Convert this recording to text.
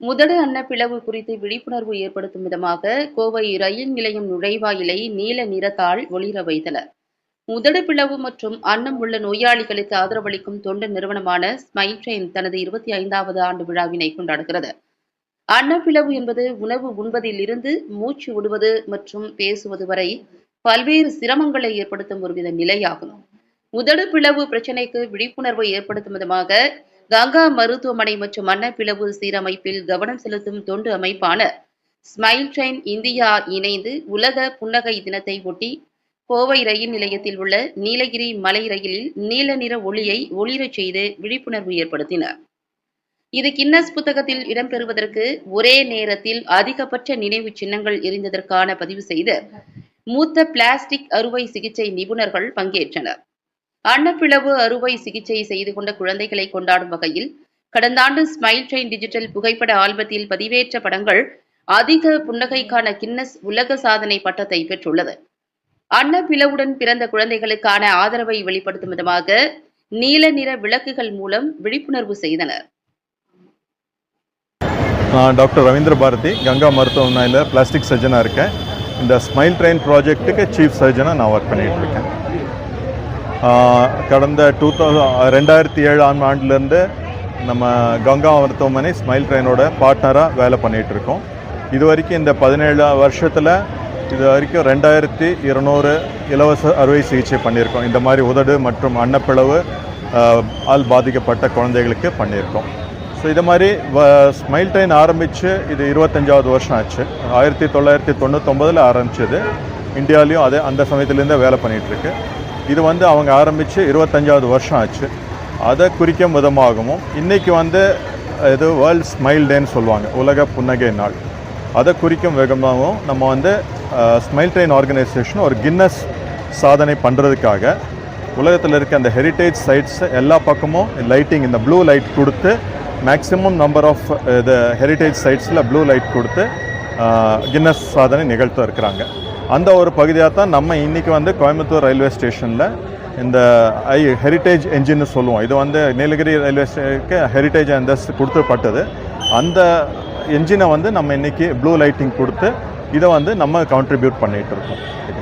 முதடு அன்ன பிளவு குறித்து விழிப்புணர்வு ஏற்படுத்தும் விதமாக கோவை ரயில் நிலையம் நுழைவாயிலை நீல நிறத்தால் ஒளிர வைத்தனர். முதடு பிளவு மற்றும் அன்னம் உள்ள நோயாளிகளுக்கு ஆதரவளிக்கும் தொண்டு நிறுவனமான ஸ்மைல் ட்ரெயின் தனது இருபத்தி ஐந்தாவது ஆண்டு விழாவினை கொண்டாடுகிறது. அன்னப்பிளவு என்பது உணவு உண்பதிலிருந்து மூச்சு விடுவது மற்றும் பேசுவது வரை பல்வேறு சிரமங்களை ஏற்படுத்தும் ஒருவித நிலையாகும். உதடு பிளவு பிரச்சினைக்கு விழிப்புணர்வை ஏற்படுத்தும் விதமாக கங்கா மருத்துவமனை மற்றும் அன்னப்பிளவு சீரமைப்பில் கவனம் செலுத்தும் தொண்டு அமைப்பான ஸ்மைல் ட்ரெயின் இந்தியா இணைந்து உலக புன்னகை தினத்தை ஒட்டி கோவை ரயில் நிலையத்தில் உள்ள நீலகிரி மலை ரயிலில் நீல நிற ஒளியை ஒளிரச் செய்து விழிப்புணர்வு ஏற்படுத்தினர். இது கின்னஸ் புத்தகத்தில் இடம்பெறுவதற்கு ஒரே நேரத்தில் அதிகபட்ச நினைவு சின்னங்கள் எரிந்ததற்கான பதிவு செய்த மூத்த பிளாஸ்டிக் அறுவை சிகிச்சை நிபுணர்கள் பங்கேற்றனர். அன்னப்பிளவு அறுவை சிகிச்சை செய்து கொண்ட குழந்தைகளை கொண்டாடும் வகையில் கடந்த ஆண்டு ஸ்மைல் ட்ரெயின் டிஜிட்டல் புகைப்பட ஆல்பத்தில் பதிவேற்ற படங்கள் அதிக புன்னகைக்கான கின்னஸ் உலக சாதனை பட்டத்தை பெற்றுள்ளது. அன்னப்பிளவுடன் பிறந்த குழந்தைகளுக்கான ஆதரவை வெளிப்படுத்தும் விதமாக நீல நிற விளக்குகள் மூலம் விழிப்புணர்வு செய்தனர். நான் டாக்டர் ரவீந்திர பாரதி கங்கா மருத்துவமனையில் பிளாஸ்டிக் சர்ஜனாக இருக்கேன். இந்த ஸ்மைல் ட்ரெயின் ப்ராஜெக்ட்டுக்கு சீஃப் சர்ஜனாக நான் ஒர்க் பண்ணிகிட்டு இருக்கேன். கடந்த டூ தௌசண்ட் ரெண்டாயிரத்தி ஏழாம் ஆண்டுலேருந்து நம்ம கங்கா மருத்துவமனை ஸ்மைல் ட்ரெயினோட பார்ட்னராக வேலை பண்ணிகிட்டு இருக்கோம் இது வரைக்கும் இந்த பதினேழு வருஷத்தில் இது வரைக்கும் ரெண்டாயிரத்தி இருநூறு இலவச அறுவை சிகிச்சை பண்ணியிருக்கோம். இந்த மாதிரி உதடு மற்றும் அன்னப்பிளவு ஆல் பாதிக்கப்பட்ட குழந்தைகளுக்கு பண்ணியிருக்கோம். ஸோ இது மாதிரி ஸ்மைல் ட்ரெயின் ஆரம்பித்து இது இருபத்தஞ்சாவது வருஷம் ஆச்சு. ஆயிரத்தி தொள்ளாயிரத்தி தொண்ணூத்தொம்பதில் ஆரம்பிச்சது. இந்தியாலையும் அதே அந்த சமயத்துலேருந்தே வேலை பண்ணிகிட்ருக்கு. இது வந்து அவங்க ஆரம்பித்து இருபத்தஞ்சாவது வருஷம் ஆச்சு. அதை குறிக்கும் விதமாகவும் இன்றைக்கி வந்து இது வேர்ல்ட் ஸ்மைல் டேன்னு சொல்லுவாங்க உலக புன்னகை நாள். அதை குறிக்கும் விதமாகவும் நம்ம வந்து ஸ்மைல் ட்ரெயின் ஆர்கனைசேஷன் ஒரு கின்னஸ் சாதனை பண்ணுறதுக்காக உலகத்தில் இருக்க அந்த ஹெரிட்டேஜ் சைட்ஸ் எல்லா பக்கமும் லைட்டிங் இந்த ப்ளூ லைட் கொடுத்து மேக்ஸிமம் நம்பர் ஆஃப் இது ஹெரிட்டேஜ் சைட்ஸில் ப்ளூ லைட் கொடுத்து கின்னஸ் சாதனை நிகழ்த்த இருக்கிறாங்க. அந்த ஒரு பகுதியாக தான் நம்ம இன்றைக்கி வந்து கோயம்புத்தூர் ரயில்வே ஸ்டேஷனில் இந்த ஐ ஹெரிட்டேஜ் என்ஜின்னு சொல்லுவோம். இது வந்து நீலகிரி ரயில்வே ஸ்டேஷனுக்கு ஹெரிட்டேஜ் அந்தஸ்து கொடுத்துப்பட்டது. அந்த என்ஜினை வந்து நம்ம இன்றைக்கி ப்ளூ லைட்டிங் கொடுத்து இதை வந்து நம்ம கான்ட்ரிபியூட் பண்ணிகிட்டு இருக்கோம்.